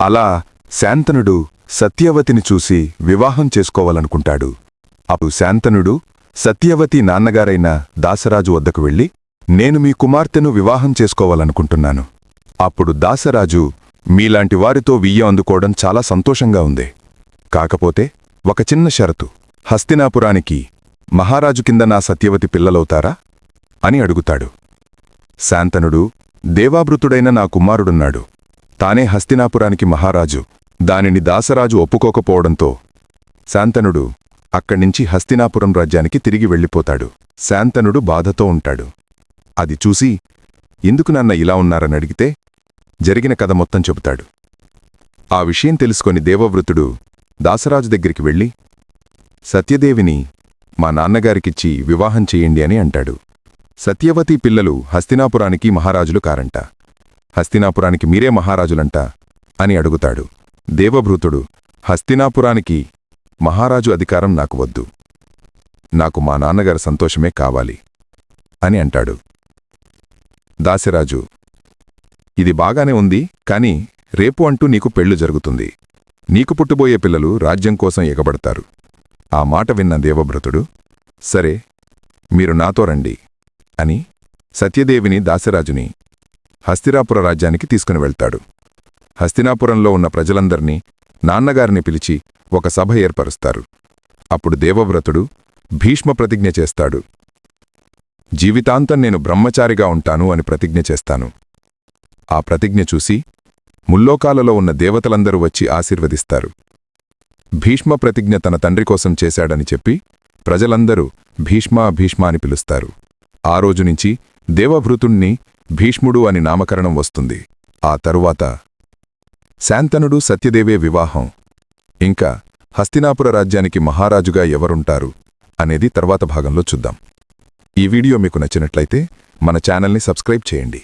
అలా శాంతనుడు సత్యవతిని చూసి వివాహం చేసుకోవాలనుకుంటాడు. అప్పుడు శాంతనుడు సత్యవతి నాన్నగారైన దాసరాజు వద్దకు వెళ్ళి నేను మీ కుమార్తెను వివాహం చేసుకోవాలనుకుంటున్నాను. అప్పుడు దాసరాజు మీలాంటి వారితో వియ్య అందుకోవడం చాలా సంతోషంగా ఉంది. కాకపోతే ఒక చిన్న షరతు హస్తినాపురానికి మహారాజు కింద నా సత్యవతి పిల్లలవుతారా? అని అడుగుతాడు. శాంతనుడు దేవాభృతుడైన నా కుమారుడున్నాడు. తానే హస్తినాపురానికి మహారాజు. దానిని దాసరాజు ఒప్పుకోకపోవడంతో శాంతనుడు అక్కడ్నించి హస్తినాపురం రాజ్యానికి తిరిగి వెళ్ళిపోతాడు. శాంతనుడు బాధతో ఉంటాడు. అది చూసి ఎందుకు నాన్న ఇలా ఉన్నారని అడిగితే జరిగిన కథ మొత్తం చెబుతాడు. ఆ విషయం తెలుసుకొని దేవవృతుడు దాసరాజు దగ్గరికి వెళ్ళి సత్యదేవిని మా నాన్నగారికిచ్చి వివాహం చెయ్యండి అని అంటాడు. సత్యవతి పిల్లలు హస్తినాపురానికి మహారాజులు కారంట. హస్తినాపురానికి మీరే మహారాజులంట అని అడుగుతాడు. దేవభృతుడు హస్తినాపురానికి మహారాజు అధికారం నాకు వద్దు. నాకు మా నాన్నగారి సంతోషమే కావాలి అని అంటాడు. దాసిరాజు ఇది బాగానే ఉంది కాని రేపు అంటూ నీకు పెళ్ళు జరుగుతుంది. నీకు పుట్టుబోయే పిల్లలు రాజ్యం కోసం ఎగబడతారు. ఆ మాట విన్న దేవభృతుడు సరే మీరు నాతో రండి అని సత్యదేవిని దాసరాజుని హస్తిరాపుర రాజ్యానికి తీసుకుని వెళ్తాడు. హస్తినాపురంలో ఉన్న ప్రజలందర్నీ నాన్నగారిని పిలిచి ఒక సభ ఏర్పరుస్తారు. అప్పుడు దేవవ్రతుడు భీష్మ ప్రతిజ్ఞ చేస్తాడు. జీవితాంతం నేను బ్రహ్మచారిగా ఉంటాను అని ప్రతిజ్ఞ చేస్తాను. ఆ ప్రతిజ్ఞ చూసి ముల్లోకాలలో ఉన్న దేవతలందరూ వచ్చి ఆశీర్వదిస్తారు. భీష్మ ప్రతిజ్ఞ తన తండ్రి కోసం చేశాడని చెప్పి ప్రజలందరూ భీష్మా భీష్మ అని పిలుస్తారు. ఆ రోజునుంచి దేవభృతుణ్ణి భీష్ముడు అని నామకరణం వస్తుంది. ఆ తరువాత శాంతనుడు సత్యదేవే వివాహం. ఇంకా హస్తినాపుర రాజ్యానికి మహారాజుగా ఎవరుంటారు అనేది తర్వాత భాగంలో చూద్దాం. ఈ వీడియో మీకు నచ్చినట్లయితే మన ఛానల్ని సబ్స్క్రైబ్ చేయండి.